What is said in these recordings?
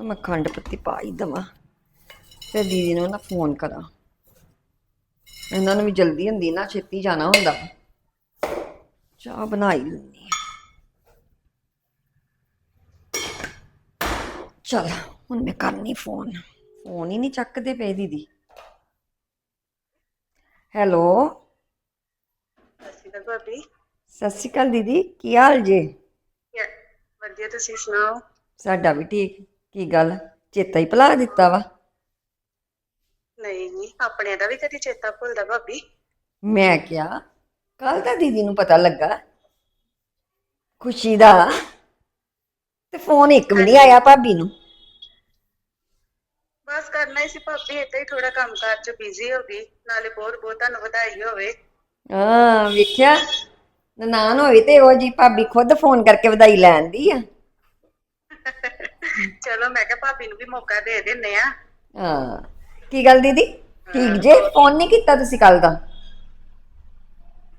ਮੈਂ ਖੰਡ ਪੱਤੀ ਪਾ ਹੀ ਦਵਾਂ ਤੇ ਦੀਦੀ ਨੂੰ ਨਾ ਫੋਨ ਕਰਾਂ। ਇਹਨਾਂ ਨੂੰ ਵੀ ਜਲਦੀ ਹੁੰਦੀ ਨਾ ਛੇਤੀ ਜਾਣਾ ਹੁੰਦਾ। ਚਾਹ ਬਣਾਈ ਹਾਂ। ਚਲ ਹੁਣ ਮੈਂ ਕਰਨੀ ਫੋਨ। ਫੋਨ ਹੀ ਨਹੀਂ ਚੱਕਦੇ ਪਏ ਦੀਦੀ। ਹੈਲੋ। ਸਤਿ ਸ਼੍ਰੀ ਅਕਾਲ ਭਾਬੀ। ਸਤਿ ਸ਼੍ਰੀ ਅਕਾਲ ਦੀਦੀ ਕੀ ਹਾਲ ਜੇ? ਵਧੀਆ ਤੁਸੀਂ ਸੁਣਾਓ? ਸਾਡਾ ਵੀ ਠੀਕ। ਕੀ ਗੱਲ? ਚੇਤਾ ਹੀ ਭੁਲਾ ਦਿੱਤਾ ਵਾ। ਨਹੀਂ ਨਹੀਂ ਆਪਣੇ ਦਾ ਵੀ ਕਦੀ ਚੇਤਾ ਭੁੱਲਦਾ ਭਾਬੀ। ਮੈਂ ਕਿਹਾ ਕੱਲ ਤਾਂ ਦੀਦੀ ਨੂੰ ਪਤਾ ਲੱਗਾ। ਖੁਸ਼ੀ ਦਾ। ਤੇ ਫੋਨ ਇੱਕ ਵੀ ਨਹੀਂ ਆਇਆ ਭਾਬੀ ਨੂੰ। ਬਸ ਕਰਨਾ ਹੀ ਸੀ ਭਾਬੀ ਏਦਾਂ ਹੀ ਥੋੜਾ ਕੰਮ ਕਾਰ ਚ ਬਿਜ਼ੀ ਹੋ ਗਈ। ਨਾਲੇ ਬਹੁਤ ਬਹੁਤ ਤੁਹਾਨੂੰ ਵਧਾਈ ਹੋਵੇ। ਹਾਂ ਵੇਖਿਆ। ਨਨਾਣ ਹੋਈ ਤੇ ਉਹ ਜੀ ਭਾਬੀ ਖੁਦ ਫੋਨ ਕਰਕੇ ਵਧਾਈ ਲੈਂਦੀ ਆ। ਚਲੋ ਮੈਂ ਕਿਹਾ ਭਾਬੀ ਨੂੰ ਵੀ ਮੌਕਾ ਦੇ ਦਿੰਨੇ ਆ। ਹਾਂ। ਕੀ ਗੱਲ ਦੀਦੀ? ਠੀਕ ਜੇ? ਫੋਨ ਨਹੀਂ ਕੀਤਾ ਤੁਸੀਂ ਕੱਲ ਦਾ?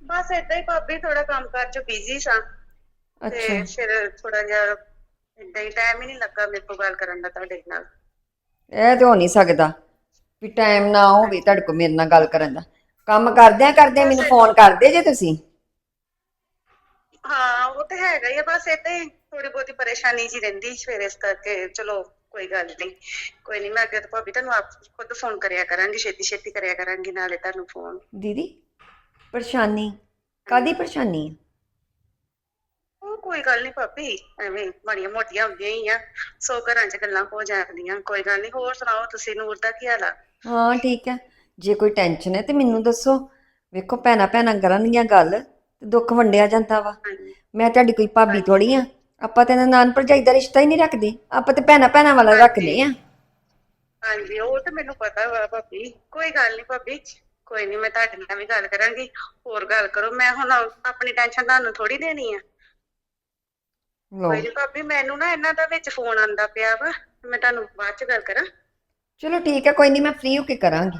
ਬਸ ਏਦਾਂ ਹੀ ਭਾਬੀ ਥੋੜਾ ਕੰਮ ਕਾਰ ਚ ਬਿਜ਼ੀ ਸਾਂ। ਤੇ ਅੱਛਾ। ਫਿਰ ਥੋੜਾ ਜਿਹਾ ਏਦਾਂ ਹੀ ਟਾਈਮ ਹੀ ਨਹੀਂ ਲੱਗਾ ਮੇਰੇ ਕੋਲ ਗੱਲ ਕਰਨ ਦਾ ਤੁਹਾਡੇ ਨਾਲ। ਇਹ ਤੇ ਹੋ ਨਹੀਂ ਸਕਦਾ ਵੀ ਟਾਈਮ ਨਾ ਹੋਵੇ ਤੁਹਾਡੇ ਕੋਲ ਮੇਰੇ ਨਾਲ ਗੱਲ ਕਰਨ ਦਾ। ਕੰਮ ਕਰਦਿਆਂ ਕਰਦਿਆਂ ਮੈਨੂੰ ਫੋਨ ਕਰਦੇ ਜੇ ਤੁਸੀਂ। ਹਾਂ ਉਹ ਤੇ ਹੈਗਾ ਹੀ ਆ ਬਸ ਏਦਾਂ ਹੀ ਥੋੜੀ ਬਹੁਤੀ ਪਰੇਸ਼ਾਨੀ ਜੀ ਰਹਿੰਦੀ ਫਿਰ ਇਸ ਕਰਕੇ ਚਲੋ ਕੋਈ ਗੱਲ ਨਹੀਂ ਕੋਈ ਨਹੀਂ ਮੈਂ ਅੱਗੇ ਤੋਂ ਭਾਬੀ ਤੁਹਾਨੂੰ ਆਪ ਖੁਦ ਫੋਨ ਕਰਿਆ ਕਰਾਂਗੀ ਛੇਤੀ ਛੇਤੀ ਕਰਿਆ ਕਰਾਂਗੀ ਨਾਲੇ ਤੁਹਾਨੂੰ ਫੋਨ ਦੀਦੀ ਪਰੇਸ਼ਾਨੀ ਕਾਦੀ ਪਰੇਸ਼ਾਨੀ ਹੈ ਉਹ ਕੋਈ ਗੱਲ ਨਹੀਂ ਭਾਬੀ ਐਵੇਂ ਮਾੜੀਆਂ ਮੋਟੀਆਂ ਹੁੰਦੀਆਂ ਹੀ ਆ ਸੋ ਘਰਾਂ 'ਚ ਗੱਲਾਂ ਹੋ ਜਾਂਦੀਆਂ ਕੋਈ ਗੱਲ ਨਹੀਂ ਹੋਰ ਸੁਣਾਓ ਤੁਸੀਂ ਨੂਰ ਦਾ ਕੀ ਹਾਲ ਆ? ਹਾਂ ਠੀਕ ਹੈ ਜੇ ਕੋਈ ਟੈਨਸ਼ਨ ਹੈ ਤੇ ਮੈਨੂੰ ਦੱਸੋ ਵੇਖੋ ਭੈਣਾਂ ਭੈਣਾਂ ਕਰਨਗੀਆਂ ਗੱਲ ਤੇ ਦੁੱਖ ਵੰਡਿਆ ਜਾਂਦਾ ਵਾ। ਹਾਂਜੀ। ਮੈਂ ਤੁਹਾਡੀ ਕੋਈ ਭਾਬੀ ਥੋੜੀ ਆ? ਆਪਾਂ ਤੇ ਨਾਨ ਭਰਜਾਈ ਦਾ ਰਿਸ਼ਤਾ ਹੀ ਨਹੀਂ ਰੱਖਦੇ। ਆਪਾਂ ਤੇ ਭੈਣਾਂ ਭੈਣਾਂ ਵਾਲਾ ਰੱਖਦੇ ਆ। ਹਾਂਜੀ ਉਹ ਤਾਂ ਮੈਨੂੰ ਪਤਾ ਵਾ ਭਾਬੀ। ਕੋਈ ਗੱਲ ਨਹੀਂ ਭਾਬੀ ਕੋਈ ਨਹੀਂ ਮੈਂ ਤੁਹਾਡੇ ਨਾਲ ਵੀ ਗੱਲ ਕਰਾਂਗੀ। ਹੋਰ ਗੱਲ ਕਰੋ ਮੈਂ ਹੁਣ ਆਪਣੀ ਟੈਨਸ਼ਨ ਤੁਹਾਨੂੰ ਥੋੜੀ ਦੇਣੀ ਆ। ਲਓ। ਕੋਈ ਨੀ ਭਾਬੀ ਮੈਨੂੰ ਨਾ ਇਹਨਾਂ ਦਾ ਵਿੱਚ ਫੋਨ ਆਂਦਾ ਪਿਆ ਵਾ। ਮੈਂ ਤੁਹਾਨੂੰ ਬਾਅਦ ਚ ਗੱਲ ਕਰਾਂ। ਚਲੋ ਠੀਕ ਹੈ ਕੋਈ ਨਹੀਂ ਮੈਂ ਫ੍ਰੀ ਹੋ ਕੇ ਕਰਾਂਗੀ।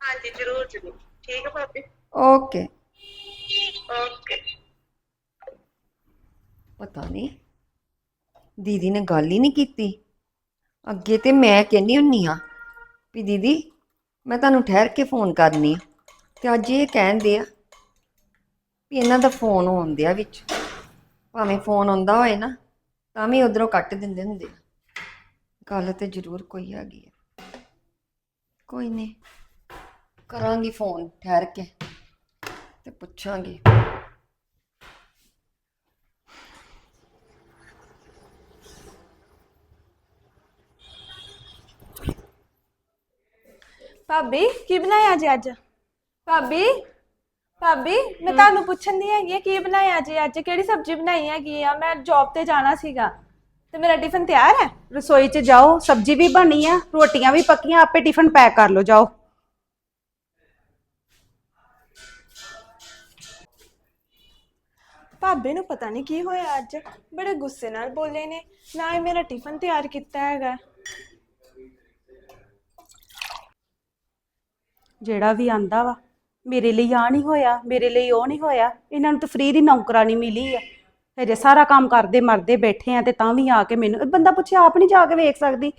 ਹਾਂਜੀ ਜ਼ਰੂਰ ਜ਼ਰੂਰ। ਠੀਕ ਹੈ ਭਾਬੀ। ਓਕੇ। ਓਕੇ। ਪਤਾ ਨਹੀਂ ਦੀਦੀ ਨੇ ਗੱਲ ਹੀ ਨਹੀਂ ਕੀਤੀ। ਅੱਗੇ ਤੇ ਮੈਂ ਕਹਿੰਦੀ ਹੁੰਨੀ ਆ ਵੀ ਦੀਦੀ, ਮੈਂ ਤੁਹਾਨੂੰ ਠਹਿਰ ਕੇ ਫੋਨ ਕਰਨੀ ਆ ਤੇ ਅੱਜ ਇਹ ਕਹਿੰਦੇ ਆ ਵੀ ਇਹਨਾਂ ਦਾ ਫੋਨ ਆਉਂਦੇ ਆ ਵਿੱਚ। ਭਾਵੇਂ ਫੋਨ ਆਉਂਦਾ ਹੋਏ ਨਾ, ਤਾਂ ਵੀ ਉਧਰੋਂ ਕੱਟ ਦਿੰਦੇ ਹੁੰਦੇ ਆ। ਗੱਲ ਤੇ ਜ਼ਰੂਰ ਕੋਈ ਹੈਗੀ ਆ। ਕੋਈ ਨਹੀਂ ਕਰਾਂਗੀ ਫੋਨ ਠਹਿਰ ਕੇ ਤੇ ਪੁੱਛਾਂਗੀ। ਭਾਬੀ, ਕੀ ਬਣਾਇਆ ਜੀ ਅੱਜ? ਭਾਬੀ ਭਾਬੀ, ਮੈਂ ਤੁਹਾਨੂੰ ਪੁੱਛਣ ਦੀ ਹੈਗੀ ਆ, ਕੀ ਬਣਾਇਆ ਜੀ ਅੱਜ? ਕਿਹੜੀ ਸਬਜ਼ੀ ਬਣਾਈ ਹੈਗੀ ਆ? ਮੈਂ ਜੌਬ ਤੇ ਜਾਣਾ ਸੀਗਾ। ਤੇ ਮੇਰਾ ਟਿਫਨ ਤਿਆਰ ਹੈ? ਰਸੋਈ 'ਚ ਜਾਓ, ਸਬਜ਼ੀ ਵੀ ਬਣੀ ਆ, ਰੋਟੀਆਂ ਵੀ ਪੱਕੀਆਂ, ਆਪੇ ਟਿਫਨ ਪੈਕ ਕਰ ਲਓ, ਜਾਓ। ਭਾਬੀ ਨੂੰ ਪਤਾ ਨਹੀਂ ਕੀ ਹੋਇਆ ਅੱਜ? ਬੜੇ ਗੁੱਸੇ ਨਾਲ ਬੋਲੇ ਨੇ। ਨਾ ਹੀ ਮੇਰਾ ਟਿਫਨ ਤਿਆਰ ਕੀਤਾ ਹੈਗਾ। ਜਿਹੜਾ ਵੀ ਆਂਦਾ ਵਾ ਮੇਰੇ ਲਈ ਆ ਨਹੀਂ ਹੋਇਆ ਮੇਰੇ ਲਈ ਉਹ ਨਹੀਂ ਹੋਇਆ ਇਹਨਾਂ ਨੂੰ ਤਾਂ ਫ੍ਰੀ ਦੀ ਨੌਕਰਾਨੀ ਮਿਲੀ ਆ। ਹਜੇ ਸਾਰਾ ਕੰਮ ਕਰਦੇ ਮਰਦੇ ਬੈਠੇ ਆ ਤੇ ਤਾਂ ਵੀ ਆ ਕੇ ਮੈਨੂੰ ਬੰਦਾ ਪੁੱਛਿਆ ਆਪ ਨਹੀਂ ਜਾ ਕੇ ਵੇਖ ਸਕਦੀ।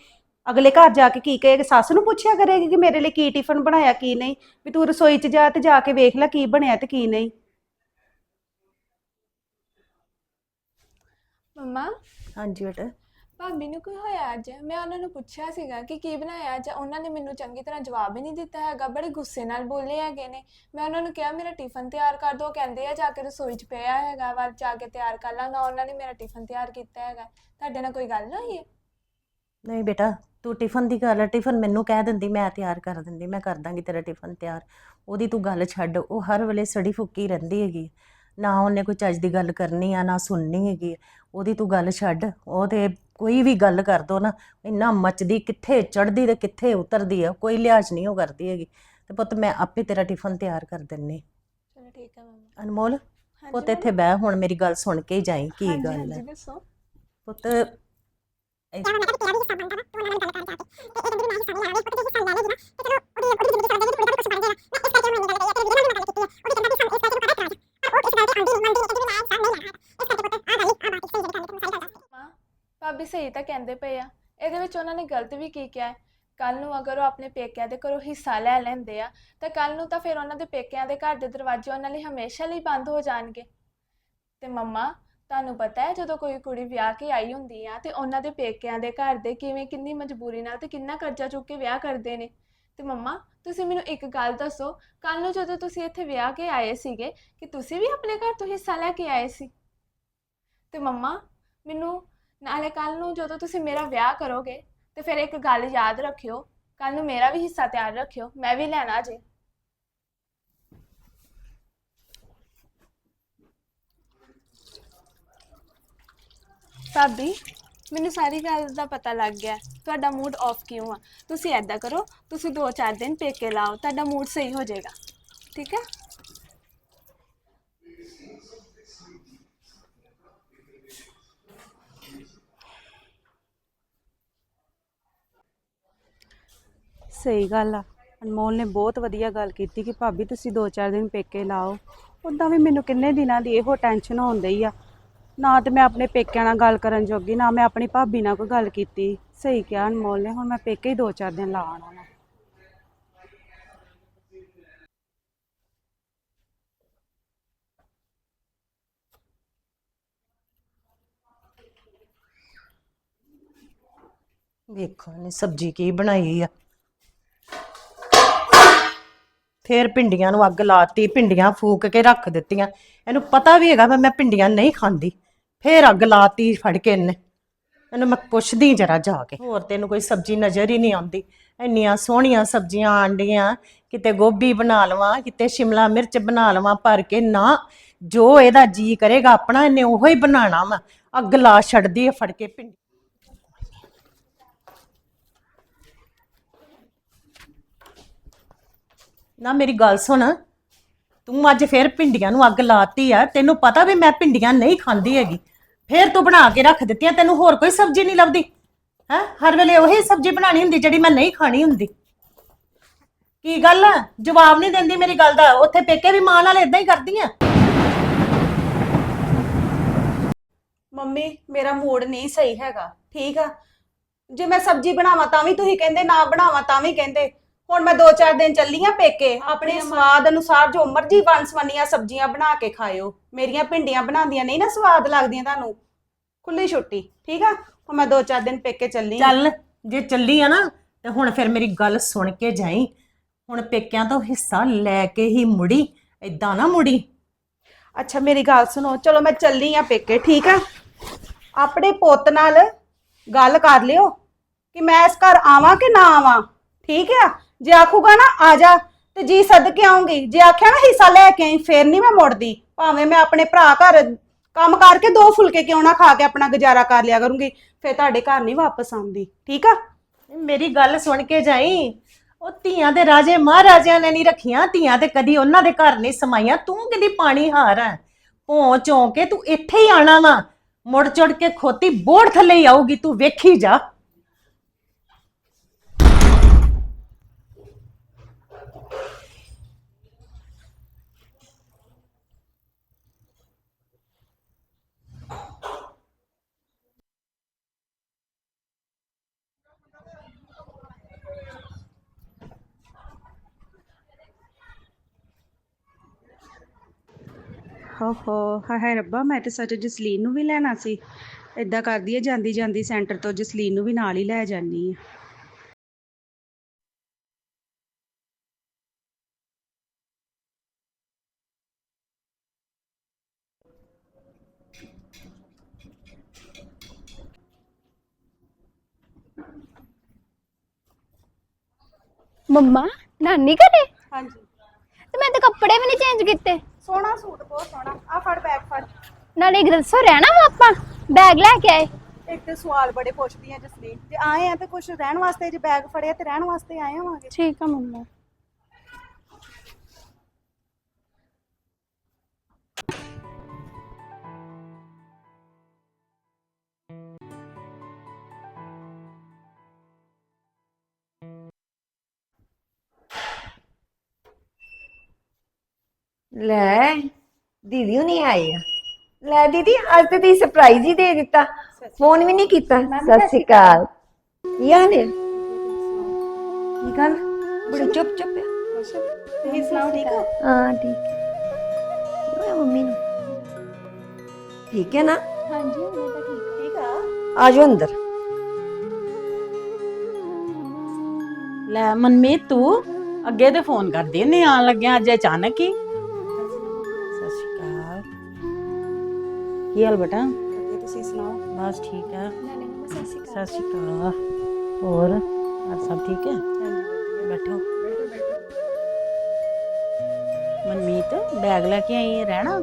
ਅਗਲੇ ਘਰ ਜਾ ਕੇ ਕੀ ਕਹੇਗੀ? ਸੱਸ ਨੂੰ ਪੁੱਛਿਆ ਕਰੇਗੀ ਕਿ ਮੇਰੇ ਲਈ ਕੀ ਟਿਫਨ ਬਣਾਇਆ ਕੀ ਨਹੀਂ? ਵੀ ਤੂੰ ਰਸੋਈ 'ਚ ਜਾ ਤੇ ਜਾ ਕੇ ਵੇਖ ਲੈ ਕੀ ਬਣਿਆ ਤੇ ਕੀ ਨਹੀਂ। ਮੰਮਾ? ਹਾਂਜੀ ਬੇਟਾ। ਭਾਬੀ ਨੂੰ ਕੀ ਹੋਇਆ ਅੱਜ? ਮੈਂ ਉਹਨਾਂ ਨੂੰ ਪੁੱਛਿਆ ਸੀਗਾ ਕਿ ਕੀ ਬਣਾਇਆ ਅੱਜ? ਉਹਨਾਂ ਨੇ ਮੈਨੂੰ ਚੰਗੀ ਤਰ੍ਹਾਂ ਜਵਾਬ ਹੀ ਨਹੀਂ ਦਿੱਤਾ ਹੈਗਾ। ਬੜੇ ਗੁੱਸੇ ਨਾਲ ਬੋਲੇ ਹੈਗੇ ਨੇ। ਮੈਂ ਉਹਨਾਂ ਨੂੰ ਕਿਹਾ, ਮੇਰਾ ਟਿਫਨ ਤਿਆਰ ਕਰ ਦਿਓ। ਕਹਿੰਦੇ ਆ, ਜਾ ਕੇ ਰਸੋਈ 'ਚ ਪਿਆ ਹੈਗਾ। ਵਾ ਜਾ ਕੇ ਤਿਆਰ ਕਰ ਲਾ ਨਾ ਉਹਨਾਂ ਨੇ ਮੇਰਾ ਟਿਫਨ ਤਿਆਰ ਕੀਤਾ ਹੈਗਾ। ਤੁਹਾਡੇ ਨਾਲ ਕੋਈ ਗੱਲ ਨਾ ਹੋਈ ਹੈ? ਨਹੀਂ ਬੇਟਾ, ਤੂੰ ਟਿਫਨ ਦੀ ਗੱਲ ਟਿਫਨ ਮੈਨੂੰ ਕਹਿ ਦਿੰਦੀ, ਮੈਂ ਤਿਆਰ ਕਰ ਦਿੰਦੀ, ਮੈਂ ਕਰ ਦਾਂਗੀ ਤੇਰਾ ਟਿਫਨ ਤਿਆਰ। ਉਹਦੀ ਤੂੰ ਗੱਲ ਛੱਡ। ਉਹ ਹਰ ਵੇਲੇ ਸੜੀ ਫੁੱਕੀ ਰਹਿੰਦੀ ਹੈਗੀ। ਨਾ ਉਹਨੇ ਕੋਈ ਚੱਜ ਦੀ ਗੱਲ ਕਰਨੀ ਆ, ਨਾ ਸੁਣਨੀ ਹੈਗੀ। ਉਹਦੀ ਤੂੰ ਗੱਲ ਛੱਡ। ਉਹ ਤੇ ਕੋਈ ਵੀ ਗੱਲ ਕਰ ਦੋ ਨਾ ਇੰਨਾ ਮੱਚਦੀ ਕਿੱਥੇ ਚੜਦੀ ਤੇ ਕਿੱਥੇ ਉਤਰਦੀ ਆ ਕੋਈ ਲਿਹਾਜ਼ ਨਹੀਂ ਉਹ ਕਰਦੀ ਹੈਗੀ ਤੇ ਪੁੱਤ ਮੈਂ ਆਪੇ ਤੇਰਾ ਟਿਫਨ ਤਿਆਰ ਕਰ ਦਿੰਨੀ ਚਲੋ ਠੀਕ ਹੈ ਮੰਮਾ ਅਨਮੋਲ ਪੁੱਤ ਇੱਥੇ ਬਹਿ ਹੁਣ ਮੇਰੀ ਗੱਲ ਸੁਣ ਕੇ ਹੀ ਜਾਈ ਕੀ ਗੱਲ ਹੈ ਦੱਸੋ ਪੁੱਤ ਇਸ- ਮਾਂ ਭਾਬੀ ਸਹੀ ਤਾਂ ਕਹਿੰਦੇ ਪਏ ਆ। ਇਹਦੇ ਵਿੱਚ ਉਹਨਾਂ ਨੇ ਗਲਤ ਵੀ ਕੀ ਕਿਹਾ ਹੈ? ਕੱਲ ਨੂੰ ਅਗਰ ਉਹ ਆਪਣੇ ਪੇਕਿਆਂ ਦੇ ਘਰੋਂ ਹਿੱਸਾ ਲੈ ਲੈਂਦੇ ਆ, ਤਾਂ ਕੱਲ ਨੂੰ ਤਾਂ ਫਿਰ ਉਹਨਾਂ ਦੇ ਪੇਕਿਆਂ ਦੇ ਘਰ ਦੇ ਦਰਵਾਜ਼ੇ ਉਹਨਾਂ ਲਈ ਹਮੇਸ਼ਾ ਲਈ ਬੰਦ ਹੋ ਜਾਣਗੇ। ਤੇ ਮੰਮਾ, ਤੁਹਾਨੂੰ ਪਤਾ ਹੈ ਜਦੋਂ ਕੋਈ ਕੁੜੀ ਵਿਆਹ ਕੇ ਆਈ ਹੁੰਦੀ ਆ, ਤੇ ਉਹਨਾਂ ਦੇ ਪੇਕਿਆਂ ਦੇ ਘਰ ਦੇ ਕਿਵੇਂ ਕਿੰਨੀ ਮਜਬੂਰੀ ਨਾਲ ਤੇ ਕਿੰਨਾ ਕਰਜ਼ਾ ਚੁੱਕ ਕੇ ਵਿਆਹ ਕਰਦੇ ਨੇ? ਤੇ ਮੰਮਾ, ਤੁਸੀਂ ਮੈਨੂੰ ਇੱਕ ਗੱਲ ਦੱਸੋ ਕੱਲ ਨੂੰ ਜਦੋਂ ਤੁਸੀਂ ਇੱਥੇ ਵਿਆਹ ਕੇ ਆਏ ਸੀਗੇ, ਕਿ ਤੁਸੀਂ ਵੀ ਆਪਣੇ ਘਰ ਤੋਂ ਹਿੱਸਾ ਲੈ ਕੇ ਆਏ ਸੀ? ਤੇ ਮੰਮਾ, ਮੈਨੂੰ ਨਾਲੇ ਕੱਲ ਨੂੰ ਜਦੋਂ ਤੁਸੀਂ ਮੇਰਾ ਵਿਆਹ ਕਰੋਗੇ, ਤੇ ਫਿਰ ਇੱਕ ਗੱਲ ਯਾਦ ਰੱਖਿਓ ਕੱਲ ਨੂੰ ਮੇਰਾ ਵੀ ਹਿੱਸਾ ਤਿਆਰ ਰੱਖਿਓ, ਮੈਂ ਵੀ ਲੈਣਾ ਜੇ। ਭਾਬੀ, ਮੈਨੂੰ ਸਾਰੀ ਗੱਲ ਦਾ ਪਤਾ ਲੱਗ ਗਿਆ। ਤੁਹਾਡਾ ਮੂਡ ਆਫ ਕਿਉਂ ਆ? ਤੁਸੀਂ ਐਦਾਂ ਕਰੋ, ਤੁਸੀਂ 2-4 ਦਿਨ ਪੇਕੇ ਲਾਓ, ਤੁਹਾਡਾ ਮੂਡ ਸਹੀ ਹੋ ਜਾਏਗਾ। ਠੀਕ ਹੈ? ਸਹੀ ਗੱਲ ਆ। ਅਨਮੋਲ ਨੇ ਬਹੁਤ ਵਧੀਆ ਗੱਲ ਕੀਤੀ ਕਿ ਭਾਬੀ ਤੁਸੀਂ 2-4 ਦਿਨ ਪੇਕੇ ਲਾਓ। ਉਦਾਂ ਵੀ ਮੈਨੂੰ ਕਿੰਨੇ ਦਿਨਾਂ ਦੀ ਇਹੋ ਟੈਨਸ਼ਨ ਹੁੰਦੀ ਆ। ਨਾ ਤੇ ਮੈਂ ਆਪਣੇ ਪੇਕਿਆਂ ਨਾਲ ਗੱਲ ਕਰਨ ਜੋਗੀ, ਨਾ ਮੈਂ ਆਪਣੀ ਭਾਬੀ ਨਾਲ ਕੋਈ ਗੱਲ ਕੀਤੀ। ਸਹੀ ਕਿਹਾ ਅਨਮੋਲ ਨੇ, ਹੁਣ ਮੈਂ ਪੇਕੇ ਹੀ 2-4 ਦਿਨ ਲਾ ਆਉਣਾ ਵਾ। ਵੇਖੋ, ਇਹਨੇ ਸਬਜ਼ੀ ਕੀ ਬਣਾਈ ਆ। ਫੇਰ ਭਿੰਡੀਆਂ ਨੂੰ ਅੱਗ ਲਾਤੀ, ਭਿੰਡੀਆਂ ਫੂਕ ਕੇ ਰੱਖ ਦਿੱਤੀਆਂ। ਇਹਨੂੰ ਪਤਾ ਵੀ ਹੈਗਾ ਵੀ ਮੈਂ ਭਿੰਡੀਆਂ ਨਹੀਂ ਖਾਂਦੀ। ਫੇਰ ਅੱਗ ਲਾਤੀ ਫੜ ਕੇ ਇਹਨੇ। ਇਹਨੂੰ ਮੈਂ ਪੁੱਛਦੀ ਜਰਾ ਜਾ ਕੇ। ਹੋਰ ਤੈਨੂੰ ਕੋਈ ਸਬਜ਼ੀ ਨਜ਼ਰ ਹੀ ਨਹੀਂ ਆਉਂਦੀ। ਇੰਨੀਆਂ ਸੋਹਣੀਆਂ ਸਬਜ਼ੀਆਂ ਆਂਡੀਆਂ, ਕਿਤੇ ਗੋਭੀ ਬਣਾ ਲਵਾਂ, ਕਿਤੇ ਸ਼ਿਮਲਾ ਮਿਰਚ ਬਣਾ ਲਵਾਂ ਭਰ ਕੇ ਨਾ, ਜੋ ਇਹਦਾ ਜੀ ਕਰੇਗਾ, ਆਪਣਾ ਇਹਨੇ ਉਹੋ ਹੀ ਬਣਾਉਣਾ ਵਾ। ਅੱਗ ਲਾ ਛੱਡਦੀ ਹੈ ਫੜ ਕੇ ਭਿੰਡੀ। ਨਾ ਮੇਰੀ ਗੱਲ ਸੁਣ। ਤੂੰ ਅੱਜ ਫੇਰ ਭਿੰਡੀਆਂ ਨੂੰ ਅੱਗ ਲਾਤੀ ਆ। ਤੈਨੂੰ ਪਤਾ ਵੀ ਮੈਂ ਭਿੰਡੀਆਂ ਨਹੀਂ ਖਾਂਦੀ ਹੈਗੀ। ਫੇਰ ਤੂੰ ਬਣਾ ਕੇ ਰੱਖ ਦਿੱਤੀਆਂ। ਤੈਨੂੰ ਹੋਰ ਕੋਈ ਸਬਜ਼ੀ ਨਹੀਂ ਲੱਭਦੀ। ਹੈ? ਹਰ ਵੇਲੇ ਉਹੀ ਸਬਜ਼ੀ ਬਣਾਣੀ ਹੁੰਦੀ ਜਿਹੜੀ ਮੈਂ ਨਹੀਂ ਖਾਣੀ ਹੁੰਦੀ। ਕੀ ਗੱਲ? ਆ ਜਵਾਬ ਨਹੀਂ ਦਿੰਦੀ ਮੇਰੀ ਗੱਲ ਦਾ। ਉੱਥੇ ਪੇਕੇ ਵੀ ਮਾਂ ਨਾਲ ਇਦਾਂ ਹੀ ਕਰਦੀਆਂ ਮੰਮੀ, ਮੇਰਾ ਮੂਡ ਨਹੀਂ ਸਹੀ ਹੈਗਾ। ਠੀਕ ਆ? ਜੇ ਮੈਂ ਸਬਜ਼ੀ ਬਣਾਵਾਂ ਤਾਂ ਵੀ ਤੁਸੀਂ ਕਹਿੰਦੇ, ਨਾ ਬਣਾਵਾਂ ਤਾਂ ਵੀ ਕਹਿੰਦੇ। ਹੁਣ ਮੈਂ 2-4 ਦਿਨ ਚੱਲੀ ਆ ਪੇਕੇ ਆਪਣੇ ਸਵਾਦ ਅਨੁਸਾਰ ਜੋ ਮਰਜ਼ੀ ਵੰਸਵੰਨੀਆਂ ਸਬਜ਼ੀਆਂ ਬਣਾ ਕੇ ਖਾਇਓ। ਮੇਰੀਆਂ ਭਿੰਡੀਆਂ ਬਣਾਉਂਦੀਆਂ ਨਹੀਂ ਨਾ ਸਵਾਦ ਲੱਗਦੀਆਂ ਤੁਹਾਨੂੰ। ਖੁੱਲੀ ਛੁੱਟੀ ਠੀਕ ਆ? ਹੁਣ ਮੈਂ 2-4 ਦਿਨ ਪੇਕੇ ਚੱਲੀ ਆਂ। ਚੱਲ ਜੇ ਚੱਲੀ ਆ ਨਾ ਤੇ ਹੁਣ ਫਿਰ ਮੇਰੀ ਗੱਲ ਸੁਣ ਕੇ ਜਾਈ। ਹੁਣ ਪੇਕਿਆਂ ਤੋਂ ਹਿੱਸਾ ਲੈ ਕੇ ਹੀ ਮੁੜੀ ਏਦਾਂ ਨਾ ਮੁੜੀ। ਅੱਛਾ ਮੇਰੀ ਗੱਲ ਸੁਣੋ। ਚਲੋ ਮੈਂ ਚੱਲੀ ਆ ਪੇਕੇ ਠੀਕ ਆ? ਆਪਣੇ ਪੁੱਤ ਨਾਲ ਗੱਲ ਕਰ ਲਿਓ ਕਿ ਮੈਂ ਇਸ ਘਰ ਆਵਾਂ ਕਿ ਨਾ ਆਵਾਂ ਠੀਕ ਆ? ਜੇ ਆਖੂਗਾ ਨਾ, ਆ ਜਾ ਤੇ ਜੀ ਸੱਦ ਕੇ ਆਉਂਗੀ। ਜੇ ਆਖਿਆ ਨਾ, ਹਿੱਸਾ ਲੈ ਕੇ ਆਈ, ਫੇਰ ਨਹੀਂ ਮੈਂ ਮੁੜਦੀ। ਭਾਵੇਂ ਮੈਂ ਆਪਣੇ ਭਰਾ ਘਰ ਕੰਮ ਕਰਕੇ ਦੋ ਫੁਲਕੇ ਕਿਉਂ ਨਾ ਖਾ ਕੇ ਆਪਣਾ ਗੁਜ਼ਾਰਾ ਕਰ ਲਿਆ ਕਰੂੰਗੀ, ਫੇਰ ਤੁਹਾਡੇ ਘਰ ਨਹੀਂ ਵਾਪਸ ਆਉਂਦੀ। ਠੀਕ ਆ? ਮੇਰੀ ਗੱਲ ਸੁਣ ਕੇ ਜਾਈ, ਉਹ ਧੀਆਂ ਦੇ ਰਾਜੇ ਮਹਾਰਾਜਿਆਂ ਨੇ ਨਹੀਂ ਰੱਖੀਆਂ, ਧੀਆਂ ਤੇ ਕਦੀ ਉਹਨਾਂ ਦੇ ਘਰ ਨਹੀਂ ਸਮਾਈਆਂ। ਤੂੰ ਕਿਦੀ ਪਾਣੀ ਹਾਰ ਹੈ ਭੋਂ ਚੋਂ ਕੇ ਤੂੰ ਇੱਥੇ ਹੀ ਆਣਾ ਵਾ। ਮੁੜ ਚੁੜ ਕੇ ਖੋਤੀ ਬੋੜ ਥੱਲੇ ਹੀ ਆਊਗੀ, ਤੂੰ ਵੇਖੀ ਜਾ। ਹੋ ਹੋ ਹਾਏ ਹਾਏ ਰੱਬਾ ਮੈਂ ਤੇ ਸੱਚ ਜਸਲੀਨ ਨੂੰ ਵੀ ਲੈਣਾ ਸੀ। ਏਦਾਂ ਕਰਦੀ ਹੈ ਜਾਂਦੀ ਜਾਂਦੀ ਸੈਂਟਰ ਤੋਂ ਜਸਲੀਨ ਨੂੰ ਵੀ ਨਾਲ ਹੀ ਲੈ ਜਾਨੀ ਆ। ਮੰਮਾ ਨਾਨੀ ਘਰੇ? ਹਾਂਜੀ। ਤੇ ਮੈਂ ਤਾਂ ਕੱਪੜੇ ਵੀ ਨਹੀਂ ਚੇਂਜ ਕੀਤੇ। ਸੋਹਣਾ ਸੂਟ ਬਹੁਤ ਸੋਹਣਾ। ਆ ਫੜ ਬੈਗ ਫੜ। ਨਾਲੇ ਦੱਸੋ ਰਹਿਣਾ ਵਾ ਆਪਾਂ? ਬੈਗ ਲੈ ਕੇ ਆਏ। ਇੱਕ ਤੇ ਸਵਾਲ ਬੜੇ ਪੁੱਛਦੀ ਆ ਜਸਲੀਨ। ਜੇ ਆਏ ਆ ਤੇ ਕੁਝ ਰਹਿਣ ਵਾਸਤੇ ਜੇ ਬੈਗ ਫੜਿਆ ਤੇ ਰਹਿਣ ਵਾਸਤੇ ਆਏ ਹੋਵਾਂਗੇ। ਠੀਕ ਆ ਮੰਮਾ। ਲੈ ਦੀਦੀ ਹੁਣੀ ਆਏ ਆ। ਲੈ ਦੀਦੀ ਅੱਜ ਤੇ ਤੁਸੀਂ ਸਰਪ੍ਰਾਈਜ਼ ਹੀ ਦੇ ਦਿੱਤਾ। ਫੋਨ ਵੀ ਨਹੀਂ ਕੀਤਾ। ਸਤਿ ਸ਼੍ਰੀ ਅਕਾਲ। ਕੀ ਹਾਲ ਹੈ? ਕੀ ਗੱਲ? ਬੜੀ ਚੁੱਪ ਚੁੱਪ ਹੈ। ਤੁਸੀਂ ਸੁਣਾਓ ਠੀਕ ਹੋ? ਹਾਂ ਠੀਕ। ਹੈ ਮੰਮੀ ਨੂੰ? ਠੀਕ ਹੈ ਨਾ? ਹਾਂਜੀ ਹੁਣੇ ਤਾਂ ਠੀਕ ਹੈ ਠੀਕ ਆ। ਆ ਜਾਓ ਅੰਦਰ। ਲੈ ਮਨਮੀਤ ਤੂੰ ਅੱਗੇ ਤੇ ਫੋਨ ਕਰਦੀ ਨਹੀਂ ਆਣ ਲੱਗਿਆ ਅੱਜ ਅਚਾਨਕ ਹੀ। ਕੀ ਹਾਲ ਬੇਟਾ? ਅੱਗੇ ਤੁਸੀਂ ਸੁਣਾਓ? ਬਸ ਠੀਕ ਮੰਮਾ ਸਤਿ ਸ਼੍ਰੀ ਅਕਾਲ। ਸਤਿ ਸ਼੍ਰੀ ਅਕਾਲ। ਹੋਰ ਘਰ ਸਭ ਠੀਕ ਹੈ? ਬੈਠੋ। ਮਨਮੀਤ ਬੈਗ ਲੈ ਕੇ ਆਈ ਹੈ ਰਹਿਣਾ?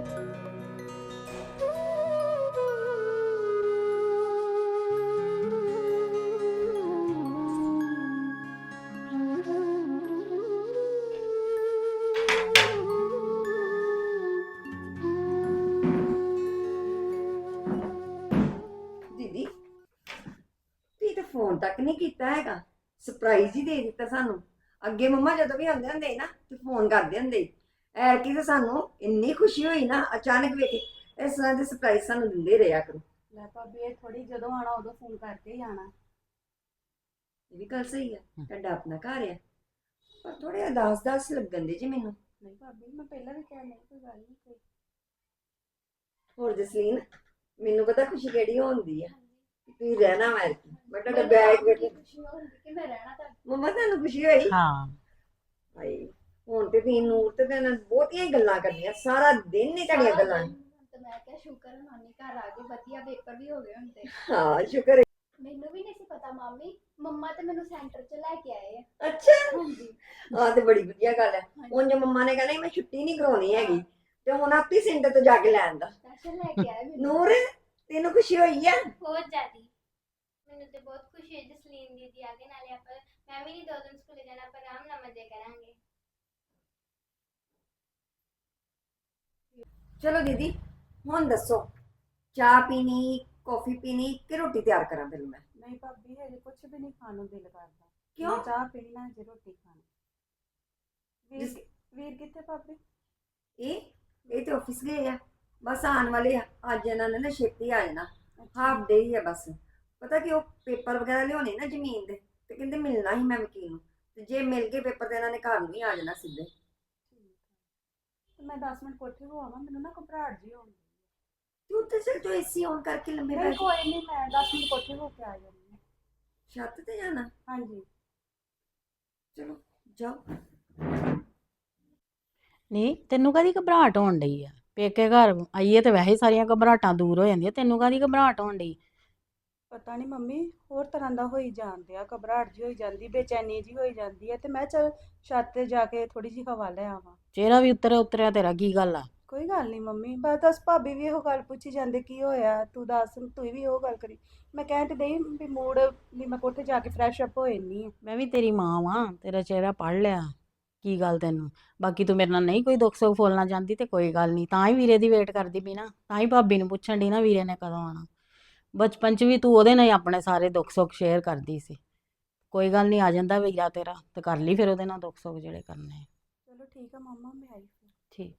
ਫੋਨ ਤੱਕ ਨਹੀਂ ਕੀਤਾ ਹੈਗਾ। ਸਰਪ੍ਰਾਈਜ਼ ਹੀ ਦੇ ਦਿੱਤਾ ਸਾਨੂੰ। ਅੱਗੇ ਮੰਮਾ ਜਦੋਂ ਵੀ ਆਉਂਦੇ ਹੁੰਦੇ ਨਾ ਤੇ ਫੋਨ ਕਰਦੇ ਹੁੰਦੇ ਐਰਕੀ ਤਾਂ ਸਾਨੂੰ ਇੰਨੀ ਖੁਸ਼ੀ ਹੋਈ ਨਾ ਅਚਾਨਕ ਵੇਖ ਕੇ ਇਸ ਤਰ੍ਹਾਂ ਦੇ ਸਰਪ੍ਰਾਈਜ਼ ਸਾਨੂੰ ਦਿੰਦੇ ਰਿਹਾ ਕਰੋ। ਲੈ ਭਾਬੀ ਇਹ ਥੋੜੀ ਜਦੋਂ ਆਣਾ ਉਦੋਂ ਫੋਨ ਕਰਕੇ ਹੀ ਆਣਾ ਇਹ ਵੀ ਗੱਲ ਸਹੀ ਹੈ ਤੁਹਾਡਾ ਆਪਣਾ ਘਰ ਹੈ ਪਰ ਥੋੜੇ ਅਦਾਸ ਦਾਸ ਲੱਗਣ ਦੇ ਜੀ ਮੈਨੂੰ। ਨਹੀਂ ਭਾਬੀ ਮੈਂ ਪਹਿਲਾਂ ਵੀ ਕਿਹਾ ਨਹੀਂ ਕੋਈ ਗੱਲ ਨਹੀਂ ਕੋਈ। ਹੋਰ ਜਸਲੀਨ ਮੈਨੂੰ ਪਤਾ ਖੁਸ਼ੀ ਕਿਹੜੀ ਹੁੰਦੀ ਕਿ ਤੁਸੀਂ ਰਹਿਣਾ ਮੈਂ ਐਰਕੀ ਮੈਂ ਤੁਹਾਡਾ ਬੈਗ ਵੇਖ ਕੇ ਮੈਂ ਰਹਿਣਾ ਤਾਂ ਮੰਮਾ ਤੁਹਾਨੂੰ ਖੁਸ਼ੀ ਹੋਈ? ਹਾਂ। ਹਾਏ ਹੁਣ ਤੇ ਤੀ ਨੂਰ ਤੇ ਨਾਲ ਬਹੁਤੀਆਂ ਹੀ ਗੱਲਾਂ ਕਰਨੀਆਂ ਸਾਰਾ ਦਿਨ ਹੀ ਤੁਹਾਡੀਆਂ ਗੱਲਾਂ। ਤੇ ਮੈਂ ਕਿਹਾ ਸ਼ੁਕਰ ਹੈ ਨਾਨੀ ਘਰ ਆ ਗਏ ਵਧੀਆ ਪੇਪਰ ਵੀ ਹੋ ਗਏ ਹੁਣ ਤੇ ਹਾਂ ਸ਼ੁਕਰ। ਹੈ ਮੈਨੂੰ ਵੀ ਨਹੀਂ ਸੀ ਪਤਾ ਮਾਮੀ ਮੰਮਾ ਤੇ ਮੈਨੂੰ ਸੈਂਟਰ 'ਚ ਲੈ ਕੇ ਆਏ ਆ। ਅੱਛਾ। ਹਾਂਜੀ। ਆਹ ਤੇ ਬੜੀ ਵਧੀਆ ਗੱਲ ਹੈ ਹੁਣ ਜੇ ਮੰਮਾ ਨੇ ਕਹਿਣਾ ਸੀ, ਮੈਂ ਛੁੱਟੀ ਨਹੀਂ ਕਰਾਉਣੀ ਹੈਗੀ ਤੇ ਹੁਣ ਆਪੀ ਸੈਂਟਰ ਤੋਂ ਜਾ ਕੇ ਲੈਣ ਦਾ ਸਪੈਸ਼ਲ ਲੈ ਕੇ ਆਏ ਮੈਨੂੰ। ਨੂਰ? ਤੈਨੂੰ ਖੁਸ਼ੀ ਹੋਈ ਆ? ਬਹੁਤ ਜ਼ਿਆਦੀ। ਮੈਨੂੰ ਤੇ ਬਹੁਤ ਖੁਸ਼ੀ ਹੈ ਜਸਲੀਨ ਦੀਦੀ ਆ ਗਏ ਨਾਲੇ ਆਪਾਂ ਮੈਂ ਵੀ ਨਹੀਂ ਦੋ ਦਿਨ ਸਕੂਲੇ ਜਾਣਾ ਪਰ ਆਰਾਮ ਨਾਲ ਮਜ਼ੇ ਕਰਾਂਗੇ। ਚਲੋ ਦੀਦੀ ਹੁਣ ਦੱਸੋ ਚਾਹ ਪੀਣੀ ਕੌਫੀ ਪੀਣੀ ਕਿ ਰੋਟੀ ਤਿਆਰ ਕਰਾਂ ਫਿਰ ਮੈਂ? ਨਹੀਂ ਭਾਬੀ ਹਜੇ ਕੁਝ ਵੀ ਨਹੀਂ ਖਾਣ ਨੂੰ ਦਿਲ ਕਰਦਾ। ਕਿਉਂ? ਨਾ ਚਾਹ ਪੀਣੀ ਨਾ ਹਜੇ ਰੋਟੀ ਖਾਣੀ। ਵੀਰ ਜਿਸ- ਵੀਰ ਕਿੱਥੇ ਭਾਬੀ? ਇਹ ਇਹ ਤੇ ਆਫਿਸ ਗਏ ਆ। ਬਸ ਆਉਣ ਵਾਲੇ ਅੱਜ ਇਹਨਾਂ ਨੇ ਨਾ ਛੇਤੀ ਆ ਜਾਣਾ। ਹਾਫ ਡੇ ਹੀ ਆ ਬਸ। ਪਤਾ ਕਿ ਉਹ ਪੇਪਰ ਵਗੈਰਾ ਲਿਆਉਣੇ ਨਾ ਜ਼ਮੀਨ ਦੇ ਤੇ ਕਹਿੰਦੇ ਮਿਲਣਾ ਹੀ ਮੈਂ ਵਕੀਲ ਨੂੰ। ਤੇ ਜੇ ਮਿਲ ਗਏ ਪੇਪਰ ਤੇ ਇਹਨਾਂ ਨੇ ਘਰ ਨੂੰ ਹੀ ਆ ਜਾਣਾ ਸਿੱਧੇ। ਤੇ ਮੈਂ 10 ਮਿੰਟ ਕੋਠੇ ਹੋ ਆਵਾਂ ਮੈਨੂੰ ਨਾ ਘਬਰਾਹਟ ਜੀ ਹੋਣੀ ਤੇ ਉੱਤੇ ਚਲ ਜੋ ਏਸੀ ਔਨ ਕਰਕੇ ਲੰਮੇ ਪੈ ਨਹੀਂ। ਕੋਈ ਨਹੀਂ ਮੈਂ 10 ਮਿੰਟ ਕੋਠੇ ਹੋ ਕੇ ਆ ਜਾਂਦੀ ਹਾਂ ਛੱਤ ਤੇ ਜਾਣਾ? ਹਾਂਜੀ। ਚਲੋ ਜਾਓ। ਨਹੀਂ ਤੈਨੂੰ ਕਾਦੀ ਘਬਰਾਹਟ ਹੋਣ ਡਈ ਆ? ਪੇਕੇ ਘਰ ਆਈਏ ਤੇ ਵੈਸੇ ਹੀ ਸਾਰੀਆਂ ਘਬਰਾਹਟਾਂ ਦੂਰ ਹੋ ਜਾਂਦੀਆਂ। ਤੈਨੂੰ ਕਾਦੀ ਘਬਰਾਹਟ ਹੋਣ ਡਈ? ਪਤਾ ਨਹੀਂ ਮੰਮੀ ਹੋਰ ਤਰ੍ਹਾਂ ਦਾ ਹੋਈ ਜਾਂਦੇ ਆ ਘਬਰਾਹਟ ਜੀ ਹੋਈ ਜਾਂਦੀ ਬੇਚੈਨੀ ਜੀ ਹੋਈ ਜਾਂਦੀ ਹੈ ਤੇ ਮੈਂ ਚਲ ਛੱਤ ਤੇ ਜਾ ਕੇ ਥੋੜੀ ਜੀ ਹਵਾ ਲੈ ਆਵਾਂ। ਚਿਹਰਾ ਵੀ ਉਤਰਿਆ ਉਤਰਿਆ ਤੇਰਾ ਕੀ ਗੱਲ ਆ? ਕੋਈ ਗੱਲ ਨਹੀਂ ਮੰਮੀ ਬਸ ਦੱਸ ਭਾਬੀ ਵੀ ਇਹੋ ਗੱਲ ਪੁੱਛੀ ਜਾਂਦੇ ਕੀ ਹੋਇਆ? ਤੂੰ ਦੱਸ ਤੂੰ ਵੀ ਉਹ ਗੱਲ ਕਰੀ। ਮੈਂ ਕਹਿਣ ਤੇ ਦਈ ਵੀ ਮੂਡ ਵੀ ਮੈਂ ਕੋਠੇ ਜਾ ਕੇ ਫਰੈਸ਼ ਅਪ ਹੋ ਇੰਨੀ ਆ। ਮੈਂ ਵੀ ਤੇਰੀ ਮਾਂ ਵਾਂ ਤੇਰਾ ਚਿਹਰਾ ਪੜ ਲਿਆ। ਕੀ ਗੱਲ ਤੈਨੂੰ? ਬਾਕੀ ਤੂੰ ਮੇਰੇ ਨਾਲ ਨਹੀਂ ਕੋਈ ਦੁੱਖ ਸੁੱਖ ਫੋਲਣਾ ਚਾਹੁੰਦੀ ਤੇ ਕੋਈ ਗੱਲ ਨਹੀਂ। ਤਾਂ ਹੀ ਵੀਰੇ ਦੀ ਵੇਟ ਕਰਦੀ ਪਈ ਨਾ। ਤਾਂ ਹੀ ਭਾਬੀ ਨੂੰ ਪੁੱਛਣ ਦੀ ਨਾ ਵੀਰੇ ਨੇ ਕਦੋਂ ਆਣਾ ਬਚਪਨ 'ਚ ਵੀ ਤੂੰ ਉਹਦੇ ਨਾਲ ਹੀ ਆਪਣੇ ਸਾਰੇ ਦੁੱਖ ਸੁੱਖ ਸ਼ੇਅਰ ਕਰਦੀ ਸੀ। ਕੋਈ ਗੱਲ ਨਹੀਂ ਆ ਜਾਂਦਾ ਵੀਰਾ ਤੇਰਾ ਤੇ ਕਰ ਲਈ ਫਿਰ ਉਹਦੇ ਨਾਲ ਦੁੱਖ ਸੁੱਖ ਜਿਹੜੇ ਕਰਨੇ ਆ। ਚਲੋ ਠੀਕ ਆ ਮੰਮਾ ਮੈਂ ਆਈ ਫਿਰ। ਠੀਕ।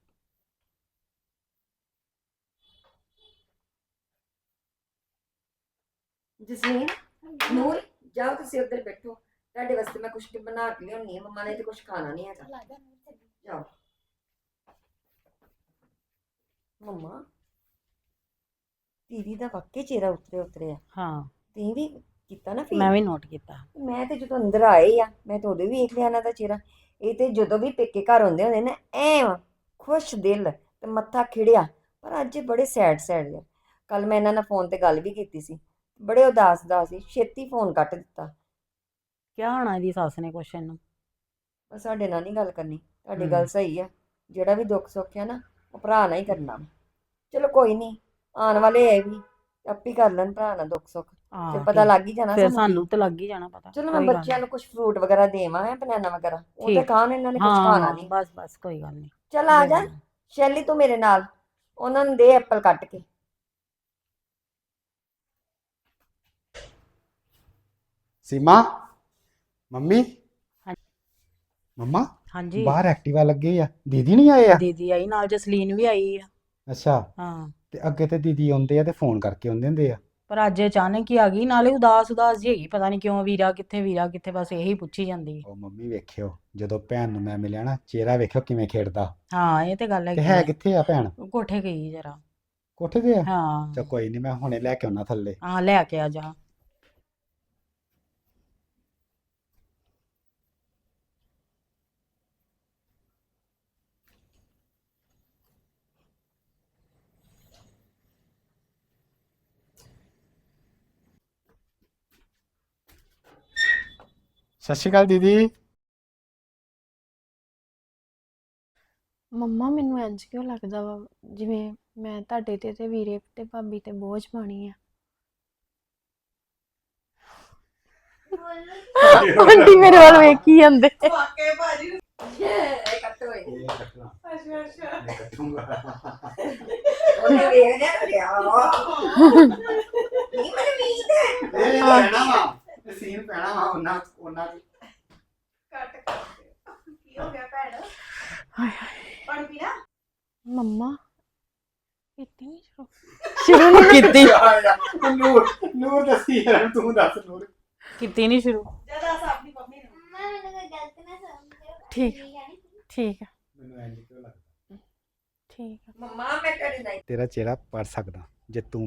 ਜਸਲੀਨ ਨੂਰ ਜਾਓ ਤੁਸੀਂ ਉੱਧਰ ਬੈਠੋ। ਤੁਹਾਡੇ ਵਾਸਤੇ ਮੈਂ ਕੁਝ ਬਣਾ ਕੇ ਲਿਆਉਣੀ ਹੈ ਮੰਮਾ ਨੇ ਤੇ ਕੁਝ ਖਾਣਾ ਨਹੀਂ ਹੈਗਾ ਜਾਓ। ਮੰਮਾ ਦੀਦੀ ਦਾ ਵਾਕਈ ਚਿਹਰਾ ਉਤਰੇ ਉਤਰਿਆ। ਹਾਂ। ਤੁਸੀਂ ਵੀ ਕੀਤਾ ਨਾ ਮੈਂ ਵੀ ਨੋਟ ਕੀਤਾ। ਮੈਂ ਤੇ ਜਦੋਂ ਅੰਦਰ ਆਏ ਆ ਮੈਂ ਤਾਂ ਉਦੋਂ ਵੀ ਵੇਖ ਲਿਆ ਇਹਨਾਂ ਦਾ ਚਿਹਰਾ। ਇਹ ਤੇ ਜਦੋਂ ਵੀ ਪੇਕੇ ਘਰ ਹੁੰਦੇ ਹੁੰਦੇ ਨੇ ਐ ਖੁਸ਼ ਦਿਲ ਤੇ ਮੱਥਾ ਖਿੜਿਆ। ਪਰ ਅੱਜ ਇਹ ਬੜੇ ਸੈਡ ਸੈਡ ਆ ਕੱਲ ਮੈਂ ਇਹਨਾਂ ਨਾਲ ਫੋਨ ਤੇ ਗੱਲ ਵੀ ਕੀਤੀ ਸੀ। ਬੜੇ ਉਦਾਸ ਉਦਾਸ ਸੀ। ਛੇਤੀ ਫੋਨ ਕੱਟ ਦਿੱਤਾ। ਕਿਆ ਹੋਣਾ ਇਹਦੀ ਸੱਸ ਨੇ ਕੁਛ ਇਹਨੂੰ? ਬਸ ਸਾਡੇ ਨਾਲ ਨਹੀਂ ਗੱਲ ਕਰਨੀ ਤੁਹਾਡੀ ਹਮ। ਗੱਲ ਸਹੀ ਆ। ਜਿਹੜਾ ਵੀ ਦੁੱਖ ਸੁੱਖ ਹੈ ਨਾ ਉਹ ਭਰਾ ਨਾਲ ਹੀ ਕਰਨਾ ਚਲੋ ਕੋਈ ਨਹੀਂ ਆਉਣ ਵਾਲੇ ਐ ਵੀ ਆਪੀ ਕਰ ਲੈਣ ਭਰਾ ਨਾਲ ਦੁੱਖ ਸੁੱਖ। ਤੇ ਆਹ, ਪਤਾ ਲੱਗ ਹੀ ਜਾਣਾ ਫਿਰ ਸਾਨੂੰ। ਸਾਨੂੰ ਤੇ ਲੱਗ ਹੀ ਜਾਣਾ ਪਤਾ ਚਲੋ ਮੈਂ ਕੋਈ ਗੱਲ ਬੱਚਿਆਂ ਨੂੰ ਕੁਝ ਫਰੂਟ ਵਗੈਰਾ ਦੇਵਾਂ ਹੈ ਬਨਾਨਾ ਵਗੈਰਾ ਉਹ ਤੇ ਠੀਕ। ਖਾਣ ਇਹਨਾਂ ਨੇ। ਕੁਝ ਖਾਣਾ ਹਾਂ ਨਹੀਂ ਬਸ ਬਸ ਕੋਈ ਗੱਲ ਨਹੀਂ ਚਲ ਆ ਜਾ ਸ਼ੈਲੀ ਤੂੰ ਮੇਰੇ ਨਾਲ ਉਹਨਾਂ ਨੂੰ ਦੇ ਐਪਲ ਕੱਟ ਕੇ। ਸੀਮਾ? ਮੰਮੀ? ਹਾਂ। ਮੰਮਾ ਹਾਂਜੀ। ਬਾਹਰ ਐਕਟਿਵਾ ਲੱਗੇ ਆ। ਦੀਦੀ ਨਹੀਂ ਆਏ ਆ? ਦੀਦੀ ਆਈ ਨਾਲ ਜਸਲੀਨ ਵੀ ਆਈ ਆ। ਅੱਛਾ। ਹਾਂ। ਤੇ ਅੱਗੇ ਤੇ ਦੀਦੀ ਆਉਂਦੇ ਆ ਤੇ ਫੋਨ ਕਰਕੇ ਆਉਂਦੇ ਹੁੰਦੇ ਆ। ਪਰ ਅੱਜ ਅਚਾਨਕ ਹੀ ਆ ਗਈ ਨਾਲੇ ਉਦਾਸ ਉਦਾਸ ਜਿਹੀ ਹੈਗੀ ਪਤਾ ਨਹੀਂ ਕਿਉਂ ਵੀਰਾ ਕਿੱਥੇ ਵੀਰਾ ਕਿੱਥੇ ਬਸ ਇਹੀ ਪੁੱਛੀ ਜਾਂਦੀ ਹੈ। ਉਹ ਮੰਮੀ ਵੇਖਿਓ ਜਦੋਂ ਭੈਣ ਨੂੰ ਮੈਂ ਮਿਲਿਆ ਨਾ ਚਿਹਰਾ ਵੇਖਿਓ ਕਿਵੇਂ ਖੇਡਦਾ। ਹਾਂ ਇਹ ਤੇ ਗੱਲ ਤੇ ਹੈ। ਕਿੱਥੇ ਆ ਭੈਣ? ਕੋਠੇ ਗਈ ਜਰਾ। ਕੋਠੇ ਤੇ ਆ? ਹਾਂ। ਚਾ ਕੋਈ ਨਹੀਂ ਮੈਂ ਹੁਣੇ ਲੈ ਕੇ ਆਉਣਾ ਥੱਲੇ। ਹਾਂ ਲੈ ਕੇ ਆ ਜਾ। ਸਤਿ ਸ਼੍ਰੀ ਅਕਾਲ ਦੀਦੀ ਮੰਮਾ ਮੈਨੂੰ ਇੰਝ ਕਿਉਂ ਲੱਗਦਾ ਵਾ? ਜਿਵੇਂ ਮੈਂ ਤੁਹਾਡੇ ਤੇ ਤੇ ਵੀਰੇ ਤੇ ਭਾਬੀ ਤੇ ਬੋਝ ਪਾਣੀ ਆ। ਆਂਟੀ ਮੇਰੇ ਵੱਲ ਵੇਖੀ ਜਾਂਦੇ ਇਹ ਕੱਟਣਾ ਅੱਛਾ ਅੱਛਾ ਮੈਂ ਕੱਟੂੰਗਾ ਉਹਨੇ ਵੇਖ ਲਿਆ ਨਹੀਂ ਮੈਨੂੰ ਉਮੀਦ ਹੈ ਇਹ ਪੈਣਾ ਵਾ। ਇਹ ਸੀਨ ਪੈਣਾ ਵਾ ਉਹਨਾਂ ਉਹਨਾਂ ਦੀ ਮੰਮਾ ਕੀਤੀ ਸ਼ੁਰੂ। ਸ਼ੁਰੂ ਨਹੀਂ ਕੀਤੀ। ਨੂਰ ਨੂਰ ਦੱਸੀ ਯਾਰ ਤੂੰ ਦੱਸ ਨੂਰ। ਕੀਤੀ ਨਹੀਂ ਸ਼ੁਰੂ। ਮੰਮਾ ਮੈਨੂੰ ਕੋਈ ਗਲਤ ਨਾ ਸਮਝਿਓ। ਠੀਕ। ਠੀਕ ਹੈ ਨੀ? ਠੀਕ ਆ। ਮੈਨੂੰ ਇੰਜ ਕਿਉਂ ਲੱਗਦਾ? ਠੀਕ ਆ। ਮੰਮਾ ਮੈਂ ਕਰੀ ਨਹੀਂ ਤੇਰਾ ਚਿਹਰਾ ਪੜ ਸਕਦਾ ਜੇ ਤੂੰ